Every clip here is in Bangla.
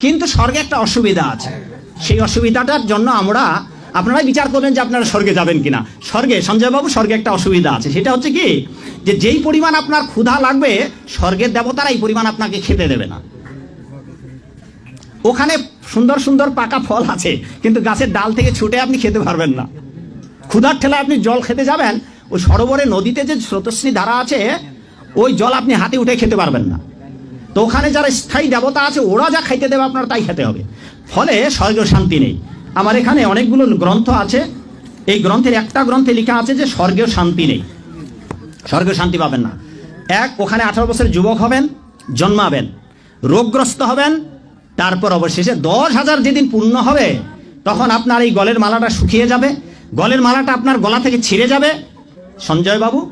কিন্তু স্বর্গে একটা অসুবিধা আছে। সেই অসুবিধাটার জন্য আমরা, আপনারাই বিচার করবেন যে আপনারা স্বর্গে যাবেন কিনা। স্বর্গে, সঞ্জয়বাবু, স্বর্গে একটা অসুবিধা আছে। সেটা হচ্ছে কি? যে যেই পরিমাণ আপনার ক্ষুধা লাগবে, স্বর্গের দেবতারা এই পরিমাণ আপনাকে খেতে দেবে না। ওখানে সুন্দর সুন্দর পাকা ফল আছে, কিন্তু গাছের ডাল থেকে ছুটে আপনি খেতে পারবেন না। ক্ষুধার ঠেলায় আপনি জল খেতে যাবেন, ওই সরোবরে নদীতে যে স্রোতস্বী ধারা আছে, ওই জল আপনি হাতে উঠে খেতে পারবেন না। তো ওখানে যারা স্থায়ী দেবতা আছে, ওরা যা খাইতে দেবে আপনার তাই খেতে হবে। ফলে স্বর্গীয় শান্তি নেই। আমার এখানে অনেকগুলো গ্রন্থ আছে। এই গ্রন্থের একটা গ্রন্থে লেখা আছে যে স্বর্গীয় শান্তি নেই। স্বর্গীয় শান্তি পাবেন না। এক, ওখানে আঠারো বছরের যুবক হবেন, জন্মাবেন। রোগগ্রস্ত হবেন, তারপর অবশেষে দশ হাজার যেদিন পূর্ণ হবে, তখন আপনার এই গলের মালাটা শুকিয়ে যাবে। গলের মালাটা আপনার গলা থেকে ছিঁড়ে যাবে। সঞ্জয় বাবু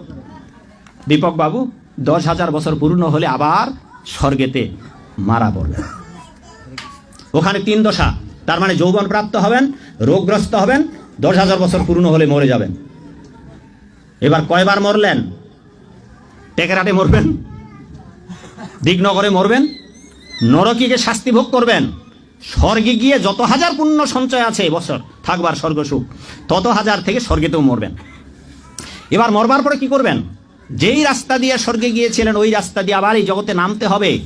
দীপক বাবু দশ হাজার বছর পূর্ণ হলে আবার স্বর্গেতে মারা পড়বেন। ওখানে তিন দশা, তার মানে যৌবন প্রাপ্ত হবেন, রোগগ্রস্ত হবেন, দশ হাজার বছর পূর্ণ হলে মরে যাবেন। এবার কয়বার মরলেন? টেকেরাটে মরবেন? দিগনগরে মরবেন? নরকিকে শাস্তি ভোগ করবেন? স্বর্গে গিয়ে যত হাজার পুণ্য সঞ্চয় আছে বছর থাকবার স্বর্গসুখ, তত হাজার থেকে স্বর্গেতেও মরবেন। এবার মরবার পরে কি করবেন? যেই রাস্তা দিয়ে স্বর্গে গিয়েছিলেন, ওই রাস্তা দিয়ে আবার এই জগতে নামতে হবে।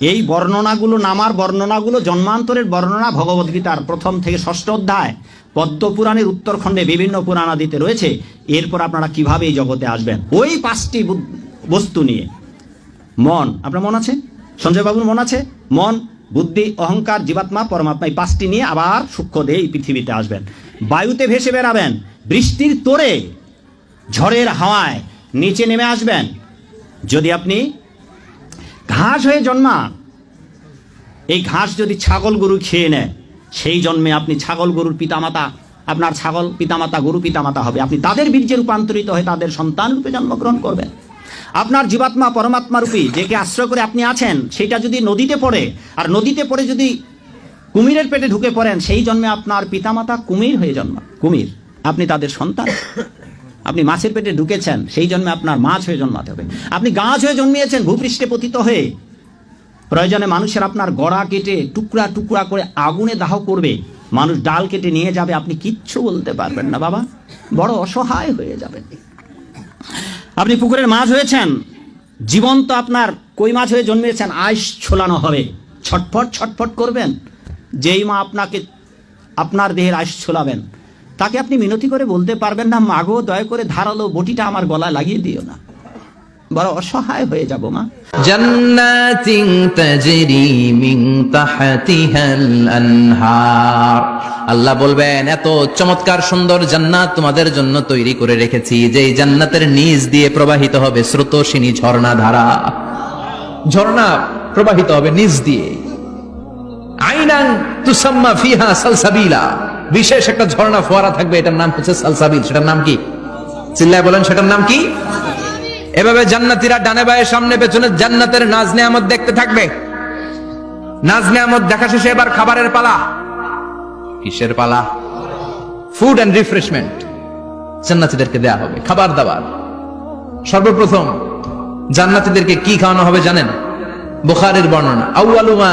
এই বর্ণনাগুলো, নামার বর্ণনাগুলো, জন্মান্তরের বর্ণনা ভগবদ্গীতার প্রথম থেকে ষষ্ঠ অধ্যায়, পদ্মপুরাণের উত্তরখণ্ডে বিভিন্ন পুরাণাদিতে রয়েছে। এরপর আপনারা কীভাবে এই জগতে আসবেন? ওই পাঁচটি বস্তু নিয়ে। মন, আপনার মন আছে? সঞ্জয় বাবুর মন আছে? মন, বুদ্ধি, অহংকার, জীবাত্মা, পরমাত্মা, এই পাঁচটি নিয়ে আবার সূক্ষ্ম দিয়ে এই পৃথিবীতে আসবেন। বায়ুতে ভেসে বেড়াবেন, বৃষ্টির তোরে, ঝড়ের হাওয়ায় নিচে নেমে আসবেন। যদি আপনি ঘাস হয়ে জন্মান এই ঘাস যদি ছাগল গরু খেয়ে নেয়, সেই জন্মে আপনি ছাগল গরুর পিতামাতা, আপনার ছাগল পিতামাতা, গরু পিতামাতা হবে। আপনি তাদের বীর্যে রূপান্তরিত হয়ে তাদের সন্তান রূপে জন্মগ্রহণ করবেন। আপনার জীবাত্মা পরমাত্মা রূপী যেকে আশ্রয় করে আপনি আছেন, সেটা যদি নদীতে পড়ে, আর নদীতে পড়ে যদি কুমিরের পেটে ঢুকে পড়েন, সেই জন্মে আপনার পিতামাতা কুমির হয়ে জন্ম কুমির, আপনি তাদের সন্তান। আপনি মাছের পেটে ঢুকেছেন, সেই জন্মে আপনার মাছ হয়ে জন্মাতে হবে। আপনি গাছ হয়ে জন্মিয়েছেন, ভূপৃষ্ঠে পতিত হয়ে। প্রয়োজনে মানুষের আপনার গড়া কেটে টুকরা টুকরা করে আগুনে দাহ করবে। মানুষ ডাল কেটে নিয়ে যাবে, আপনি কিচ্ছু বলতে পারবেন না বাবা। বড় অসহায় হয়ে যাবেন। আপনি পুকুরের মাছ হয়েছেন, জীবন্ত আপনার কই মাছ হয়ে জন্মিয়েছেন আইস ছোলানো হবে। ছটফট ছটফট করবেন, যেই মা আপনাকে আপনার দেহের আইস ছোলাবেন। তাকে আপনি মিনতি করে বলতে পারবেন না, মাগো, দয়া করে ধারালো বটিটা আমার গলায় লাগিয়ে দিও না। বড় অসহায় হয়ে যাব, মা। তাজরি মিন তাহতিহাল আনহার। আল্লাহ বলবেন, এত চমৎকার সুন্দর জান্নাত তোমাদের জন্য তৈরি করে রেখেছি যে জান্নাতের নিজ দিয়ে প্রবাহিত হবে স্রোতসিনী ঝর্ণা ধারা। ঝর্ণা প্রবাহিত হবে নিজ দিয়ে। আইনাং তুসাম্মা ফিহা সালসাবিলা। বিশেষ একটা ঝর্ণা ফোয়ারা থাকবে, এটার নাম হচ্ছে সালসাবিল। সেটার নাম কি? চিল্লায় বলেন, সেটার নাম কি? এভাবে জান্নাতীরা ডানে বায়ে, সামনে পেছনে জান্নাতের নাজ নেয়ামত দেখতে থাকবে। নাজ নেয়ামত দেখা শেষে এবার খাবারের পালা। কিসের পালা? ফুড অ্যান্ড রিফ্রেশমেন্ট জান্নাতিদেরকে দেয়া হবে, খাবার দাবার। সর্বপ্রথম, জান্নাতীদেরকে কি খাওয়ানো হবে জানেন? বুখারের বর্ণনা, আউয়ালুমা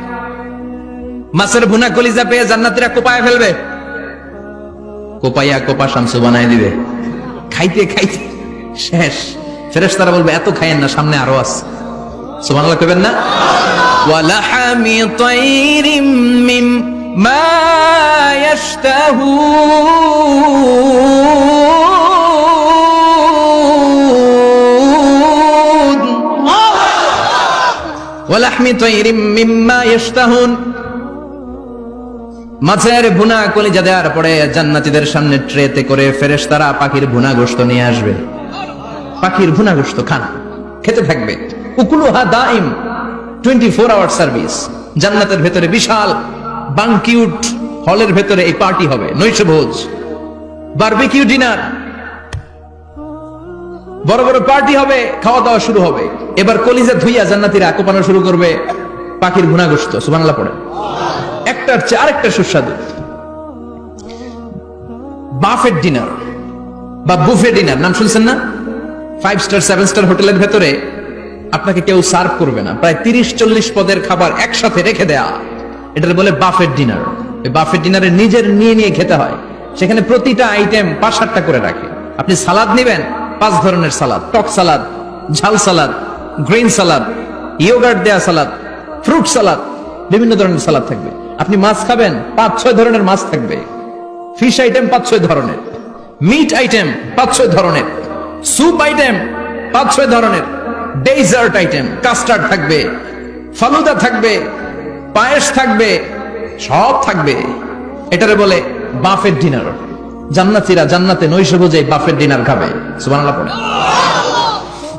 মাছের ভুনা কলিজা পেয়ে জান্নাতীরা কোপায় ফেলবে। কোপাইয়া কোপা শামসু বানায় দিবে। খাইতে খাইতে শেষ। ফেরেশ তারা বলবে এত খাইয়েন না সামনে আরও আছে। সুবহানাল্লাহ কইবেন না? ওয়ালাহামি তাইরিম মিম মা ইয়াশতাহুন। ওয়ালাহমি তাইরিম মিম্মা ইয়াশতাহুন। মাছের ভুনা কলিজা দেওয়ার পরে জান্নাতীদের সামনে ট্রেতে করে ফেরেশ তারা পাখির ভুনা গোস্ত নিয়ে আসবে। পাখির ভুনা গোস্ত খান, খেতে থাকবে। উকুলুহা দাইম টোয়েন্টি ফোর আওয়ার সার্ভিস জান্নাতের ভেতরে বিশাল বাংকিউট হলের ভেতরে এই পার্টি হবে, নৈশভোজ। বারবিকিউ ডিনার বড় বড় পার্টি হবে খাওয়া দাওয়া শুরু হবে। এবার কলিজা ধুইয়া জান্নাতিরা কোপানো শুরু করবে পাখির গুণাগোস্ত সুবাংলা পড়ে একটার চেয়ে আরেকটা সুস্বাদু। বাফেট ডিনার বা বুফে ডিনার নাম শুনছেন না? ফাইভ স্টার সেভেন স্টার হোটেলের ভেতরে আপনাকে কেউ সার্ভ করবে না। প্রায় তিরিশ, চল্লিশ পদের খাবার একসাথে রেখে দেয়া। এটার বলে বাফেট ডিনার বাফেট ডিনারে নিজের নিয়ে নিয়ে খেতে হয়। সেখানে প্রতিটা আইটেম পাঁচ, সাতটা করে রাখে। আপনি সালাদ নেবেন, পাঁচ ধরনের সালাদ টক সালাদ ঝাল সালাদ গ্রিন সালাদ ইয়োগার্ট দেয়া সালাদ ফ্রুট সালাদ বিভিন্ন ধরনের সালাদ থাকবে। আপনি মাছ খাবেন, পাঁচ, ছয় ধরনের মাছ থাকবে। ফিশ আইটেম পাঁচ, ছয় ধরনের। মিট আইটেম পাঁচ, ছয় ধরনের। স্যুপ আইটেম পাঁচ, ছয় ধরনের। ডেজার্ট আইটেম, কাস্টার্ড থাকবে, ফালুদা থাকবে, পায়েস থাকবে, সব থাকবে। এটারে বলে বাফেট ডিনার। জান্নাতিরা জান্নাতে নৈশ ভোজে বাফেট ডিনার খাবে। সুবহানাল্লাহ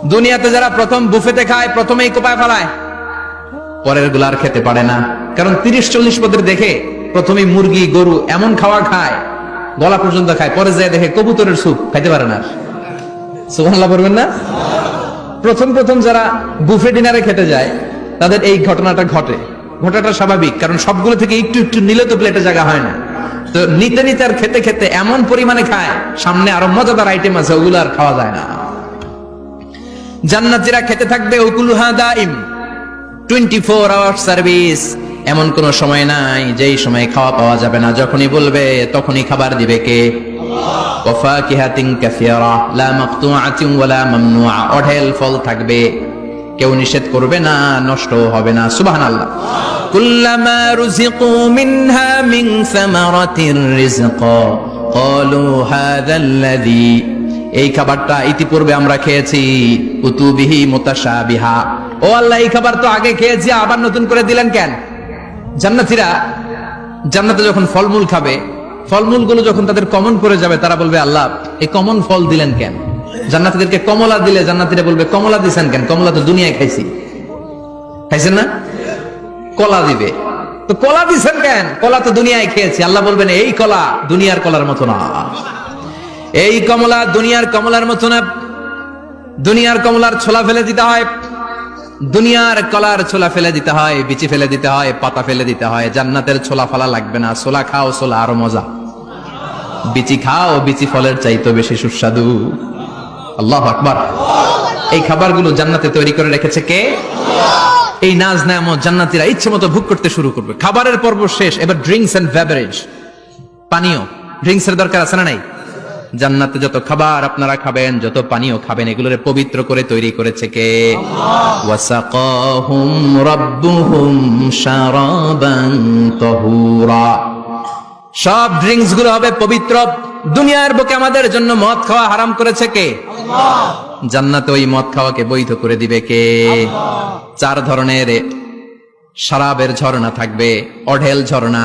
দুনিয়াতে যারা প্রথম বুফেতে খায়, প্রথমেই কোপায় ফেলায়। পরেরগুলার খেতে পারে না। কারণ তিরিশ চল্লিশ পদের দেখে প্রথমে মুরগি, গরু এমন খাওয়া খায়, গলা পর্যন্ত খায় পরে যায় দেখে কবুতরের স্যুপ, খাইতে পারে না। সুবহানাল্লাহ পড়বেন না? প্রথম প্রথম যারা বুফে ডিনারে খেতে যায়, তাদের এই ঘটনাটা ঘটে। ঘটাটা স্বাভাবিক, কারণ সবগুলো থেকে একটু একটু নিলে তো প্লেটে জায়গা হয় না। তো নিতে নিতে আর খেতে খেতে এমন পরিমাণে খায়, সামনে আরও মজাদার আইটেম আছে, ওগুলো আর খাওয়া যায় না। জান্নাতিরা খেতে থাকবে, ওকুলুহা দাইম টোয়েন্টি ফোর আওয়ার সার্ভিস এমন কোন সময় নাই, যেই সময় খাওয়া পাওয়া যাবে না। যখনই বলবে, তখনই খাবার দিবে কে? অঢেল ফল থাকবে। কেউ নিষেধ করবে না নষ্ট হবে না। ক্বালু হাযাল্লাযী। এই খাবারটা ইতিপূর্বে আমরা খেয়েছি। উতুবিহি মুতাশাবিহা। ও আল্লাহ, এই খাবার তো আগে খেয়েছি, আবার নতুন করে দিলেন কেন? জান্নাতীরা জান্নাতে যখন ফলমূল খাবে ফলমূলগুলো যখন তাদের কমন করে যাবে, তারা বলবে, আল্লাহ, এই কমন ফল দিলেন কেন? জান্নাতীদেরকে কমলা দিলে জান্নাতীরা বলবে, কমলা দিছেন কেন? কমলা তো দুনিয়ায় খাইছি। খাইছেন না? কলা দিবে। তো কলা দিছেন কেন? কলা তো দুনিয়ায় খেয়েছি। আল্লাহ বলবেন, এই কলা দুনিয়ার কলার মতো না। এই কমলা দুনিয়ার কমলার মতো না। দুনিয়ার কমলার ছোলা ফেলে দিতে হয়। দুনিয়ার কলার ছোলা ফেলে দিতে হয়, বিচি ফেলে দিতে হয়, পাতা ফেলে দিতে হয়, জান্নাতের ছোলা ফলা লাগবে না, ছোলা খাও, ছোলা আরও মজা। বিচি খাও, বিচি ফলের চাইতো বেশি সুস্বাদু। আল্লাহ আকবার। এই খাবারগুলো জান্নাতে তৈরি করে রেখেছে কে? এই নাজ নামত জান্নাতিরা ইচ্ছে মতো ভোগ করতে শুরু করবে। খাবারের পর্ব শেষ, এবার ড্রিঙ্কস এন্ড বেভারেজ পানীয় ড্রিঙ্কস এর দরকার আছে না নাই? জান্নাতে যত খাবার আপনারা খাবেন, যত পানীয় খাবেন, এগুলোরে পবিত্র করে তৈরি করেছে কে? সব ড্রিঙ্কসগুলো হবে পবিত্র। দুনিয়ার বুকে আমাদের জন্য মদ খাওয়া হারাম করেছে কে? জান্নাতে ওই মদ খাওয়াকে বৈধ করে দিবে কে? চার ধরনের শরাবের ঝর্ণা থাকবে, অঢেল ঝর্ণা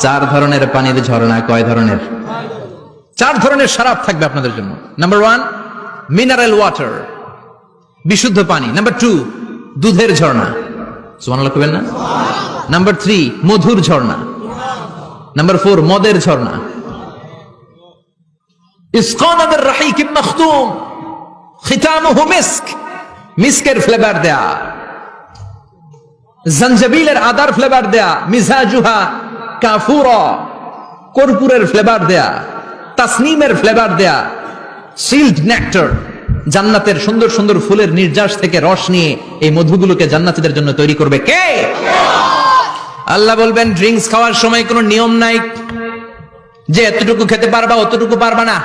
চার ধরনের পানির ঝর্ণা কয় ধরনের? চার ধরনের সারাপ থাকবে আপনাদের জন্য। নাম্বার ওয়ান মিনারেল ওয়াটার বিশুদ্ধ পানি। নাম্বার টু দুধের ঝর্ণা। সুমান লাগবেন না? নাম্বার থ্রি মধুর ঝর্ণা। নাম্বার ফোর মদের ঝর্ণা। ইসকন রাহিক মখতুম খিতামহু মিস্ক। মিস্কের ফ্লেভার দেয়া। জঞ্জবিলের আদার ফ্লেভার দেয়া, মিজাজুহা, কাফুরা, কর্পূরের ফ্লেভার দেয়া, তাসনিমের ফ্লেভার দেয়া সিল্ড নেক্টার জান্নাতের সুন্দর সুন্দর ফুলের নির্যাস থেকে রস নিয়ে এই মধুগুলোকে জান্নাতীদের জন্য তৈরি করবে কে? আল্লাহ বলবেন ড্রিঙ্কস খাওয়ার সময় কোনো নিয়ম নাই। যে এতটুকু খেতে পারবা, অতটুকু পারবা না।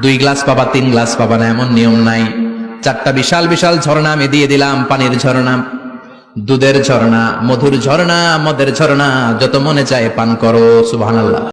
দুই গ্লাস পাবা, তিন গ্লাস পাবা না, এমন নিয়ম নাই। চারটা বিশাল বিশাল ঝর্ণা আমি দিয়ে দিলাম, পানির ঝর্ণা, দুধের ঝর্ণা, মধুর ঝর্ণা, মদের ঝর্ণা, যত মনে চায় পান করো, সুবহানাল্লাহ।